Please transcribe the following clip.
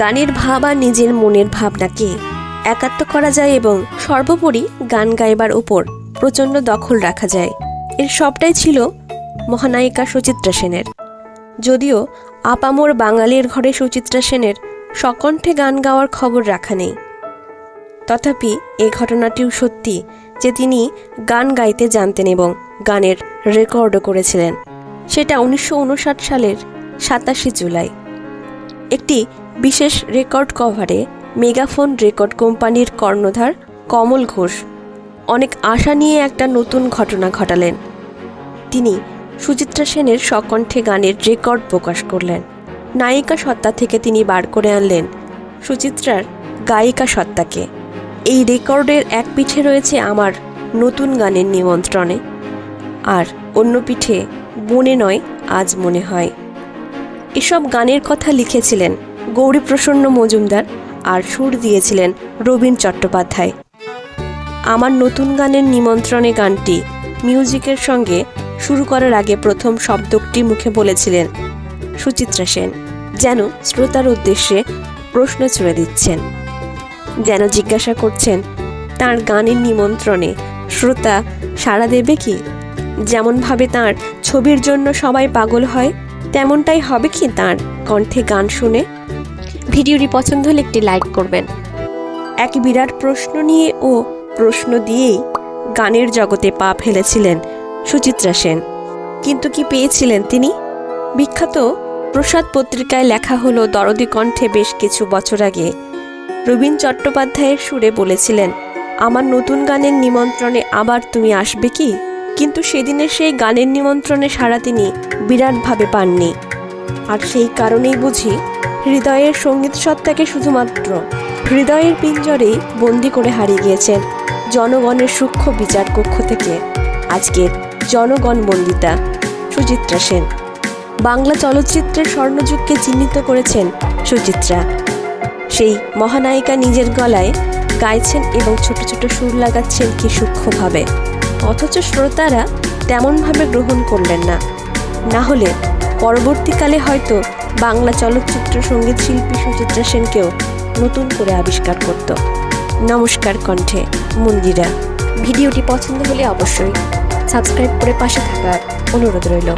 গানের ভাব আর নিজের মনের ভাবনাকে একাত্ম করা যায় এবং সর্বোপরি গান গাইবার উপর প্রচণ্ড দখল রাখা যায়। এর সবটাই ছিল মহানায়িকা সুচিত্রা সেনের। যদিও আপামোর বাঙালির ঘরে সুচিত্রা সেনের সকণ্ঠে গান গাওয়ার খবর রাখা নেই। তথাপি এই ঘটনাটিও সত্যি যে তিনি গান গাইতে জানতেন এবং গানের রেকর্ডও করেছিলেন। সেটা উনিশশো উনষাট সালের সাতাশে জুলাই। একটি বিশেষ রেকর্ড কভারে মেগাফোন রেকর্ড কোম্পানির কর্ণধার কমল ঘোষ অনেক আশা নিয়ে একটা নতুন ঘটনা ঘটালেন। তিনি সুচিত্রা সেনের সকণ্ঠে গানের রেকর্ড প্রকাশ করলেন। নায়িকা সত্তা থেকে তিনি বার করে আনলেন সুচিত্রার গায়িকা সত্তাকে। এই রেকর্ডের এক পিঠে রয়েছে আমার নতুন গানের নিমন্ত্রণে। আর অন্য পিঠে বনে নয়, আজ মনে হয়। এসব গানের কথা লিখেছিলেন গৌরীপ্রসন্ন মজুমদার আর সুর দিয়েছিলেন রবীন চট্টোপাধ্যায়। আমার নতুন গানের নিমন্ত্রণে গানটি মিউজিকের সঙ্গে শুরু করার আগে প্রথম শব্দটি মুখে বলেছিলেন সুচিত্রা সেন, যেন শ্রোতার উদ্দেশ্যে প্রশ্ন ছুড়ে দিচ্ছেন। যেন জিজ্ঞাসা করছেন, তার গানের নিমন্ত্রণে শ্রোতা সাড়া দেবে কি? যেমনভাবে তার ছবির জন্য সবাই পাগল হয় তেমনটাই হবে কি তার কণ্ঠে গান শুনে? ভিডিওটি পছন্দ হলে একটি লাইক করবেন। এক বিরাট প্রশ্ন নিয়ে ও প্রশ্ন দিয়েই গানের জগতে পা ফেলেছিলেন সুচিত্রা সেন। কিন্তু কি পেয়েছিলেন তিনি? বিখ্যাত প্রসাদ পত্রিকায় লেখা হলো দরদি কণ্ঠে বেশ কিছু বছর আগে। রবীন চট্টোপাধ্যায়ের সুরে বলেছিলেন, আমার নতুন গানের নিমন্ত্রণে আবার তুমি আসবে কি? কিন্তু সেদিনের সেই গানের নিমন্ত্রণে সারা তিনি বিরাটভাবে পাননি। আর সেই কারণেই বুঝি হৃদয়ের সংগীত সত্তাকে শুধুমাত্র হৃদয়ের পিঞ্জরেই বন্দি করে হারিয়ে গিয়েছেন জনগণের সূক্ষ্ম বিচার কক্ষ থেকে আজকের জনগণ বন্দিতা সুচিত্রা সেন। বাংলা চলচ্চিত্রের স্বর্ণযুগকে চিহ্নিত করেছেন সুচিত্রা। সেই মহানায়িকা নিজের গলায় গাইছেন এবং ছোট ছোট সুর লাগাচ্ছেন কি সূক্ষ্মভাবে। অথচ শ্রোতারা তেমনভাবে গ্রহণ করলেন না। না হলে পরবর্তীকালে হয়তো বাংলা চলচ্চিত্র সংগীত শিল্পী সুচিত্রা সেনকেও নতুন করে আবিষ্কার করত। নমস্কার কণ্ঠে মন্দিরা ভিডিওটি পছন্দ হলে অবশ্যই সাবস্ক্রাইব করে পাশে থাকার অনুরোধ রইল।